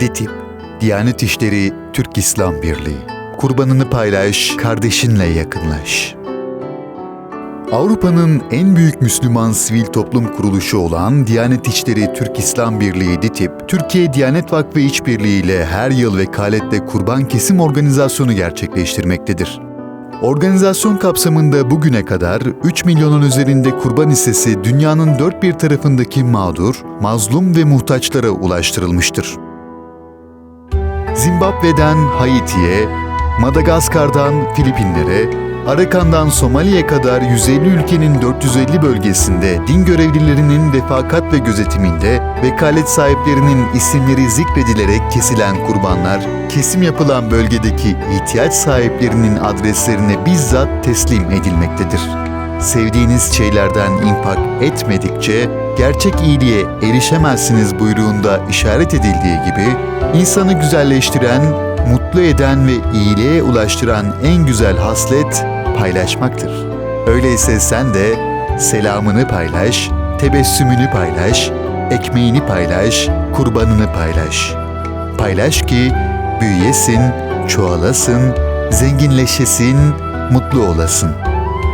DİTİB, Diyanet İşleri Türk İslam Birliği. Kurbanını paylaş, kardeşinle yakınlaş. Avrupa'nın en büyük Müslüman sivil toplum kuruluşu olan Diyanet İşleri Türk İslam Birliği DİTİB, Türkiye Diyanet Vakfı İşbirliği ile her yıl vekaletle kurban kesim organizasyonu gerçekleştirmektedir. Organizasyon kapsamında bugüne kadar 3 milyonun üzerinde kurban hissesi dünyanın dört bir tarafındaki mağdur, mazlum ve muhtaçlara ulaştırılmıştır. Zimbabwe'den Haiti'ye, Madagaskar'dan Filipinlere, Arakan'dan Somali'ye kadar 150 ülkenin 450 bölgesinde din görevlilerinin refakat ve gözetiminde vekalet sahiplerinin isimleri zikredilerek kesilen kurbanlar, kesim yapılan bölgedeki ihtiyaç sahiplerinin adreslerine bizzat teslim edilmektedir. Sevdiğiniz şeylerden infak etmedikçe gerçek iyiliğe erişemezsiniz buyruğunda işaret edildiği gibi, insanı güzelleştiren, mutlu eden ve iyiliğe ulaştıran en güzel haslet paylaşmaktır. Öyleyse sen de selamını paylaş, tebessümünü paylaş, ekmeğini paylaş, kurbanını paylaş. Paylaş ki büyüyesin, çoğalasın, zenginleşesin, mutlu olasın.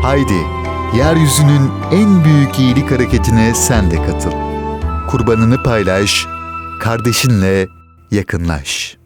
Haydi, yeryüzünün en büyük iyilik hareketine sen de katıl. Kurbanını paylaş, kardeşinle yakınlaş.''